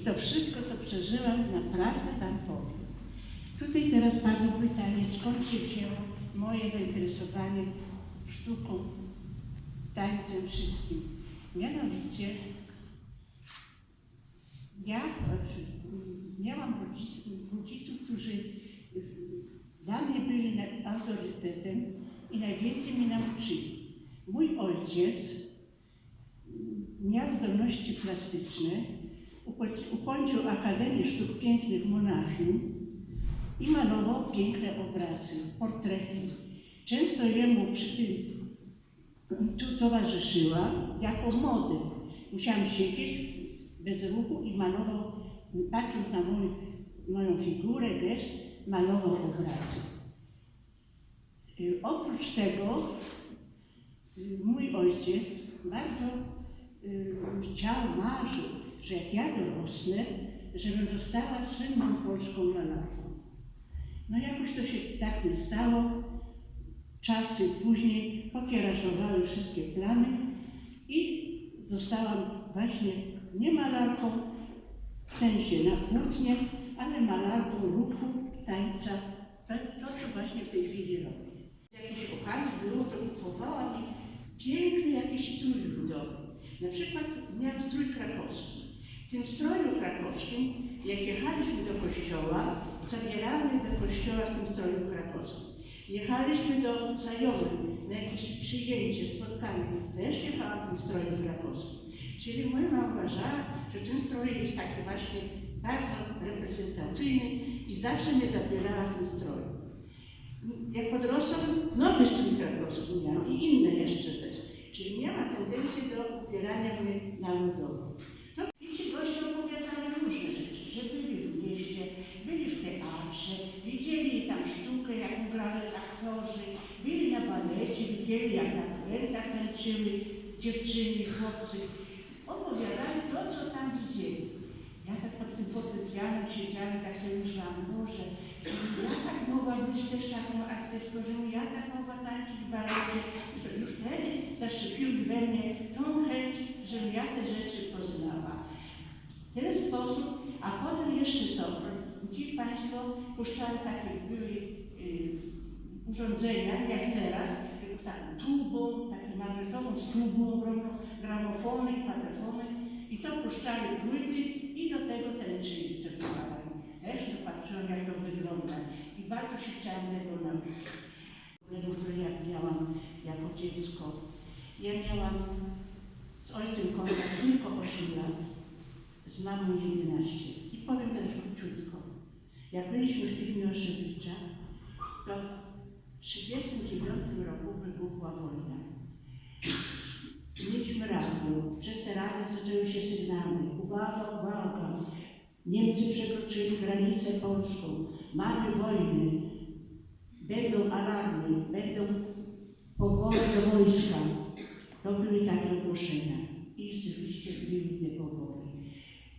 I to wszystko, co przeżyłam, naprawdę Wam powiem. Tutaj teraz padło pytanie, skąd się wzięło moje zainteresowanie sztuką, tańcem, wszystkim. Mianowicie, ja miałam rodziców, którzy dla mnie byli autorytetem i najwięcej mi nauczyli. Mój ojciec miał zdolności plastyczne, ukończył Akademię Sztuk Pięknych w Monachium i malował piękne obrazy, portrety. Często jemu przy tym tu towarzyszyłam jako model. Musiałam siedzieć bez ruchu i malował, patrząc na mój, moją figurę, gest, malował obrazy. Y, Oprócz tego y, mój ojciec bardzo y, chciał, marzył, że jak ja dorosnę, żebym została słynną polską malarką. No jakoś to się tak nie stało. Czasy później pokieraszowały wszystkie plany i zostałam właśnie nie malarką w sensie na płótnie, ale malarką ruchu, tańca, to, co właśnie w tej chwili robię. Jakiejś okazji było, to kupowałam piękny jakiś strój ludowy. Na przykład miałam strój krakowski. W tym stroju krakowskim, jak jechaliśmy do kościoła, zabieramy do kościoła w tym stroju krakowskim. Jechaliśmy do znajomych na jakieś przyjęcie, spotkanie. Też jechałam w tym stroju krakowskim. Czyli moja mama uważała, że ten strój jest taki właśnie bardzo reprezentacyjny i zawsze mnie zabierała w tym stroju. Jak podrosłam, nowy strój krakowski miałam i inne jeszcze też. Czyli miała tendencję do ubierania mnie narodowo. No i ci goście opowiadali różne rzeczy, że byli w mieście, byli w teatrze, widzieli tam sztukę, jak grali aktorzy, byli na balecie, widzieli jak na krętach tańczyły dziewczyny, chłopcy. Opowiadali to, co tam widzieli. Ja tak pod tym fortepianem siedziałam i tak sobie myślałam, Boże, ja tak mogła być też taką artystką, że ja tak mogła tańczyć w to już wtedy zaszczepiły we mnie tą chęć, żebym ja te rzeczy poznała. W ten sposób, a potem jeszcze co? Ci Państwo puszczali takie, były y, urządzenia, jak teraz, taką tubą, taki magnetofon z tubą, gram- gramofony, patrafony i to puszczali płyty i do tego tańczyli, co śpiewali. Też to patrzyłam, jak to wygląda i bardzo się chciałam tego nauczyć. Które ja miałam jako dziecko. Ja miałam z ojcem kontakt tylko 8 lat, z mamą 11. I powiem teraz króciutko. Jak byliśmy w tych Miłoszewiczach, to w 1939 roku wybuchła wojna. Mieliśmy radio. Przez te radio zaczęły się sygnały. Uwaga, uwaga. Niemcy przekroczyli granicę polską. Mamy wojnę. Będą alarmy. Będą powoły do wojska. To były takie ogłoszenia. I rzeczywiście były te powoły.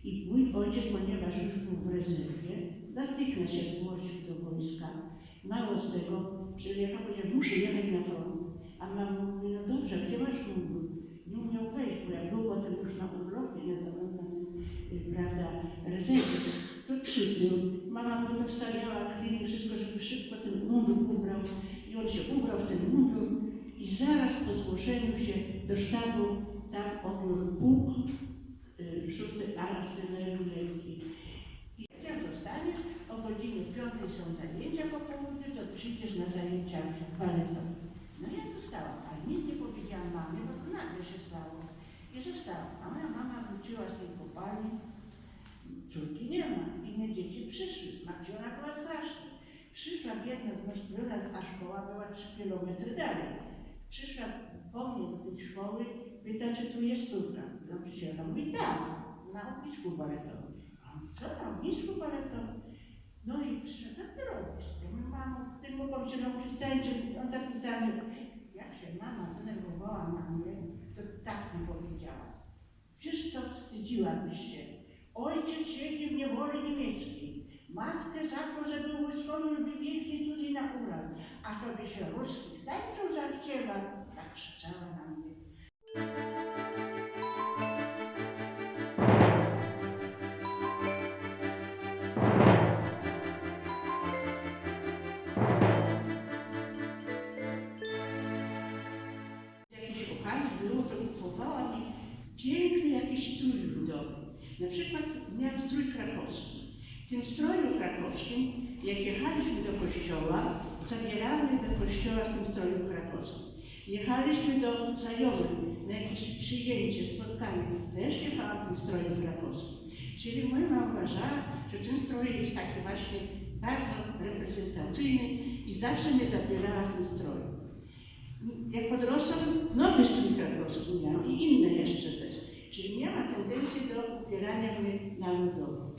I mój ojciec, ponieważ już był w rezerwie, natychmiast się zgłosił do wojska. Mało z tego, przyjechał, powiedział, muszę jechać na front. A mama mówi, no dobrze, gdzie masz mundur? Nie umiał wejść, bo jak był potem już na urlopie, na, na, na prawda, rezerwie, to krzyknął. Mama to wstawiała chwilę, wszystko, żeby szybko ten mundur ubrał. I on się ubrał w ten mundur i zaraz po zgłoszeniu się do sztabu tam ogród przyjdziesz na zajęcia baletowe. No ja zostałam, ale nic nie powiedziałam mamie, bo to nagle się stało. I zostałam. A moja mama wróciła z tej kopalni, córki nie ma, inne dzieci przyszły. Macjona była straszna. Przyszła biedna z Mosztwiona, a szkoła była 3 kilometry dalej. Przyszła po mnie do tej szkoły, pyta, czy tu jest córka. No przecież ja mówi, tak, na ognisku baletowym. A co na ognisku baletowym? No i przyszła, co ty robisz? Ja mówię, mamo, ty się nauczyć tańczyć. On zapisał, jak się mama zdenerwowała na mnie, to tak mi powiedziała. Wiesz co, wstydziłabyś się. Ojciec siedzi w niewoli niemieckiej. Matkę za to, że był wojskowym wywieźli tutaj na Uran. A tobie się ruskich tańców zachciała. Tak krzyczała na mnie. Na przykład miałam strój krakowski. W tym stroju krakowskim, jak jechaliśmy do kościoła, zabieramy do kościoła w tym stroju krakowskim. Jechaliśmy do znajomych na jakieś przyjęcie, spotkanie, też jechałam w tym stroju krakowskim. Czyli moja mama uważała, że ten strój jest taki właśnie bardzo reprezentacyjny i zawsze mnie zabierała w tym stroju. Jak podrosłam, nowy strój krakowski miałam i inne jeszcze też. Czyli miała tendencję do ubierania mnie narodowo.